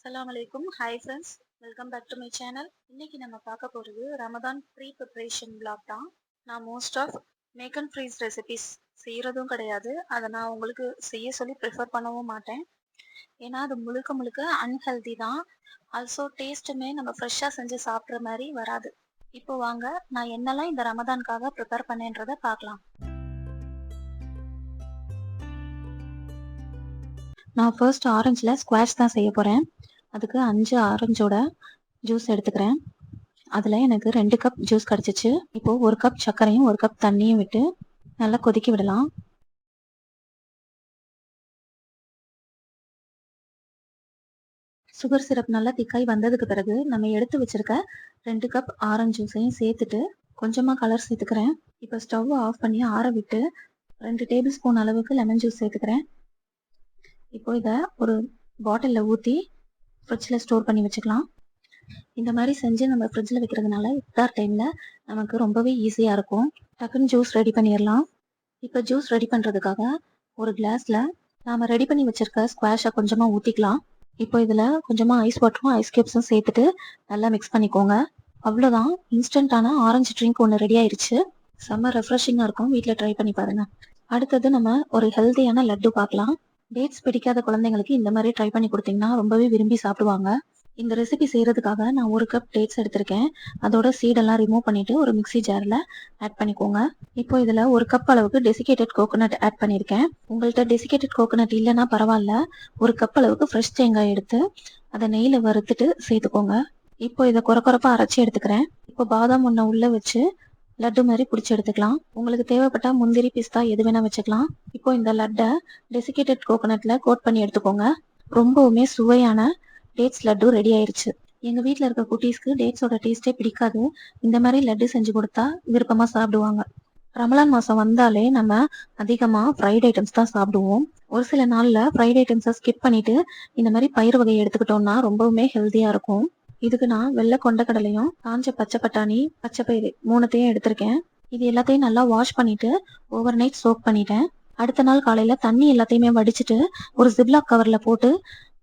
அஸ்லாம் வலைக்கும் hi friends welcome back to my channel இன்னைக்கு நம்ம பார்க்க போகிறது ரமதான் ப்ரீ ப்ரிப்ரேஷன் பிளாக் தான். நான் most of make and freeze recipes செய்கிறதும் கிடையாது. அதை நான் உங்களுக்கு செய்ய சொல்லி ப்ரிஃபர் பண்ணவும் மாட்டேன். ஏன்னா அது முழுக்க முழுக்க அன்ஹெல்தி தான். ஆல்சோ டேஸ்ட்டுமே நம்ம ஃப்ரெஷ்ஷாக செஞ்சு சாப்பிட்ற மாதிரி வராது. இப்போ வாங்க நான் என்னெல்லாம் இந்த ரமதான்காக ப்ரிப்பேர் பண்ணேன்றதை பார்க்கலாம். நான் ஃபர்ஸ்ட் ஆரஞ்சில் ஸ்குவாஷ் தான் செய்ய போகிறேன் அதுக்கு அஞ்சு ஆரஞ்சோட ஜூஸ் எடுத்துக்கிறேன். அதில் எனக்கு ரெண்டு கப் ஜூஸ் கிடச்சிச்சு. இப்போது ஒரு கப் சர்க்கரையும் ஒரு கப் தண்ணியும் விட்டு நல்லா கொதிக்க விடலாம். சுகர் சிரப் நல்லா திக்காய் வந்ததுக்கு பிறகு நம்ம எடுத்து வச்சிருக்க ரெண்டு கப் ஆரஞ்சு ஜூஸையும் சேர்த்துட்டு கொஞ்சமாக கலர் சேர்த்துக்கிறேன். இப்போ ஸ்டவ் ஆஃப் பண்ணி ஆற விட்டு ரெண்டு டேபிள் ஸ்பூன் அளவுக்கு லெமன் ஜூஸ் சேர்த்துக்கிறேன். இப்போ இதை ஒரு பாட்டிலில் ஊற்றி ஃப்ரிட்ஜில் ஸ்டோர் பண்ணி வச்சுக்கலாம். இந்த மாதிரி செஞ்சு நம்ம ஃப்ரிட்ஜில் வைக்கிறதுனால இஃப்தார் டைமில் நமக்கு ரொம்பவே ஈஸியாக இருக்கும். டக்குன்னு ஜூஸ் ரெடி பண்ணிடலாம் இப்போ ஜூஸ் ரெடி பண்ணுறதுக்காக ஒரு கிளாஸில் நாம் ரெடி பண்ணி வச்சுருக்க ஸ்குவாஷை கொஞ்சமாக ஊற்றிக்கலாம் இப்போ இதில் கொஞ்சமாக ஐஸ் வாட்டரும் ஐஸ் கேப்ஸும் சேர்த்துட்டு நல்லா மிக்ஸ் பண்ணிக்கோங்க. அவ்வளோதான் இன்ஸ்டண்ட்டான ஆரஞ்சு ட்ரிங்க் ஒன்று ரெடி ஆயிடுச்சு செம்ம ரெஃப்ரெஷிங்காக இருக்கும். வீட்டில் ட்ரை பண்ணி பாருங்கள் அடுத்தது நம்ம ஒரு ஹெல்த்தியான லட்டு பார்க்கலாம். டேட்ஸ் பிடிக்காத குழந்தைங்களுக்கு இந்த மாதிரி ட்ரை பண்ணி கொடுத்தீங்கன்னா ரொம்பவே விரும்பி சாப்பிடுவாங்க. இந்த ரெசிபி செய்யறதுக்காக நான் ஒரு கப் டேட்ஸ் எடுத்திருக்கேன். அதோட சீடெல்லாம் ரிமூவ் பண்ணிட்டு ஒரு மிக்சி ஜாரில் ஆட் பண்ணிக்கோங்க. இப்போ இதில் ஒரு கப் அளவுக்கு டெசிகேட்டட் கோகோனட் ஆட் பண்ணியிருக்கேன். உங்கள்கிட்ட டெசிகேட்டட் கோகோனட் இல்லைன்னா பரவாயில்ல. ஒரு கப் அளவுக்கு ஃப்ரெஷ் தேங்காய் எடுத்து அதை நெய்யில் வறுத்துட்டு சேர்த்துக்கோங்க. இப்போ இதை குறை குறைப்பா அரைச்சி எடுத்துக்கிறேன். இப்போ பாதாம் ஒன்றை உள்ளே வச்சு லட்டு மாதிரி பிடிச்சி எடுத்துக்கலாம். உங்களுக்கு தேவைப்பட்டா முந்திரி பிஸ்தா எது வேணா வச்சுக்கலாம். இப்போ இந்த லட்டை டெசிகேட்டட் கோகோனட்ல கோட் பண்ணி எடுத்துக்கோங்க. ரொம்பவுமே சுவையான டேட்ஸ் லட்டு ரெடி ஆயிருச்சு. எங்க வீட்டில் இருக்க குட்டீஸ்க்கு டேட்ஸோட டேஸ்டே பிடிக்காது. இந்த மாதிரி லட்டு செஞ்சு கொடுத்தா விருப்பமா சாப்பிடுவாங்க. ரமலான் மாசம் வந்தாலே நம்ம அதிகமா ஃப்ரைட் ஐட்டம்ஸ் தான் சாப்பிடுவோம். ஒரு சில நாள்ல ஃப்ரைட் ஐட்டம்ஸை ஸ்கிப் பண்ணிட்டு இந்த மாதிரி பயிர் வகையை எடுத்துக்கிட்டோம்னா ரொம்பவுமே ஹெல்த்தியா இருக்கும். இதுக்கு நான் வெள்ளை கொண்டக்கடலையும் காஞ்ச பச்சை பட்டாணி பச்சை பயிறு மூணுத்தையும் எடுத்திருக்கேன். இது எல்லாத்தையும் நல்லா வாஷ் பண்ணிட்டு ஓவர் நைட் சோக் பண்ணிட்டேன். அடுத்த நாள் காலையில தண்ணி எல்லாத்தையுமே வடிச்சிட்டு ஒரு ஜிப்லாக் கவர்ல போட்டு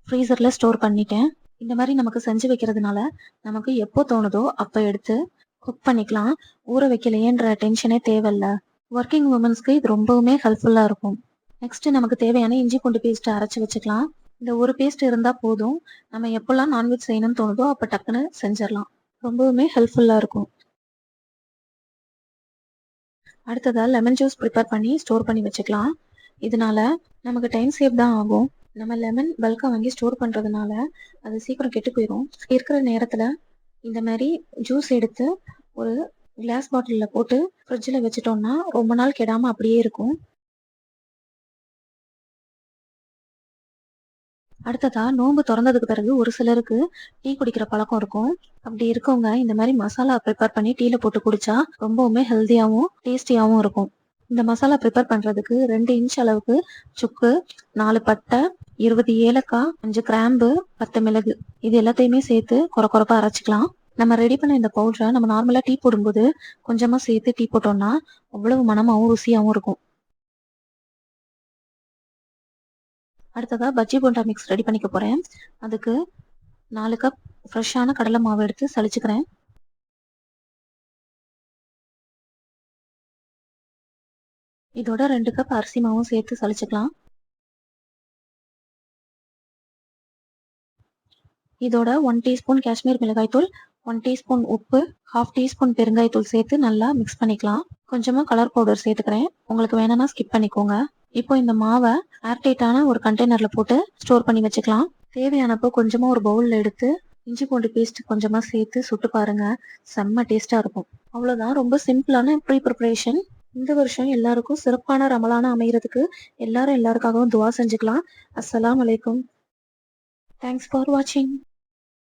ஃப்ரீசர்ல ஸ்டோர் பண்ணிட்டேன். இந்த மாதிரி நமக்கு செஞ்சு வைக்கிறதுனால நமக்கு எப்போ தோணுதோ அப்போ எடுத்து குக் பண்ணிக்கலாம். ஊற வைக்கலையேன்ற டென்ஷனே தேவையில்ல. ஒர்க்கிங் உமன்ஸ்க்கு இது ரொம்பவுமே ஹெல்ப்ஃபுல்லா இருக்கும். நெக்ஸ்ட் நமக்கு தேவையான இஞ்சி பூண்டு பேஸ்ட் அரைச்சு வச்சுக்கலாம். இந்த ஒரு பேஸ்ட் இருந்தா போதும். நம்ம எப்பெல்லாம் நான்வெஜ் செய்யணும்னு தோணுதோ அப்ப டக்குன்னு செஞ்சிடலாம். ரொம்பவுமே ஹெல்ப்ஃபுல்லா இருக்கும். அடுத்ததா லெமன் ஜூஸ் ப்ரிப்பேர் பண்ணி ஸ்டோர் பண்ணி வச்சுக்கலாம். இதனால நமக்கு டைம் சேவ் தான் ஆகும். நம்ம லெமன் பல்காக வாங்கி ஸ்டோர் பண்ணுறதுனால அது சீக்கிரம் கெட்டு போயிடும் இருக்கிற நேரத்தில் இந்த மாதிரி ஜூஸ் எடுத்து ஒரு கிளாஸ் பாட்டிலில் போட்டு ஃப்ரிட்ஜில் வச்சுட்டோம்னா ரொம்ப நாள் கெடாமல் அப்படியே இருக்கும். அடுத்ததா நோன்பு திறந்ததுக்கு பிறகு ஒரு சிலருக்கு டீ குடிக்கிற பழக்கம் இருக்கும். அப்படி இருக்கவங்க இந்த மாதிரி மசாலா ப்ரிப்பேர் பண்ணி டீல போட்டு குடிச்சா ரொம்பவுமே ஹெல்த்தியாவும் டேஸ்டியாவும் இருக்கும். இந்த மசாலா ப்ரிப்பேர் பண்றதுக்கு ரெண்டு இன்ச் அளவுக்கு சுக்கு நாலு பட்டை இருபது ஏலக்காய் அஞ்சு கிராம்பு பத்து மிளகு. இது எல்லாத்தையுமே சேர்த்து குறை குறைப்பா அரைச்சிக்கலாம். நம்ம ரெடி பண்ண இந்த பவுடரை நம்ம நார்மலா டீ போடும்போது கொஞ்சமா சேர்த்து டீ போட்டோம்னா அவ்வளவு மனமாவும் ருசியாவும் இருக்கும். அடுத்ததாக பஜ்ஜி போண்டா மிக்ஸ் ரெடி பண்ணிக்க போகிறேன் அதுக்கு நாலு கப் ஃப்ரெஷ்ஷான கடலை மாவு எடுத்து சளிச்சுக்கிறேன். இதோட ரெண்டு கப் அரிசி மாவும் சேர்த்து சளிச்சுக்கலாம். இதோட ஒன் டீஸ்பூன் காஷ்மீர் மிளகாய்த்தூள் ஒன் டீஸ்பூன் உப்பு ஹாஃப் டீஸ்பூன் பெருங்காயத்தூள் சேர்த்து நல்லா மிக்ஸ் பண்ணிக்கலாம். கொஞ்சமாக கலர் பவுடர் சேர்த்துக்கிறேன். உங்களுக்கு வேணும்னா ஸ்கிப் பண்ணிக்கோங்க. இப்போ இந்த மாவை ஏர்டைட்டான ஒரு கண்டெய்னர்ல போட்டு ஸ்டோர் பண்ணி வச்சுக்கலாம். தேவையானப்போ கொஞ்சமா ஒரு பவுல்ல எடுத்து இஞ்சி பூண்டு பேஸ்ட் கொஞ்சமா சேர்த்து சுட்டு பாருங்க. செம்ம டேஸ்டா இருக்கும். அவ்வளவுதான். ரொம்ப சிம்பிளான ப்ரீ ப்ரிப்பரேஷன் இந்த வருஷம் எல்லாருக்கும் சிறப்பான ரமலான அமைகிறதுக்கு எல்லாரும் எல்லாருக்காகவும் துவா செஞ்சுக்கலாம். அஸ்லாம் வலைக்கும் தேங்க்ஸ் ஃபார் வாட்சிங்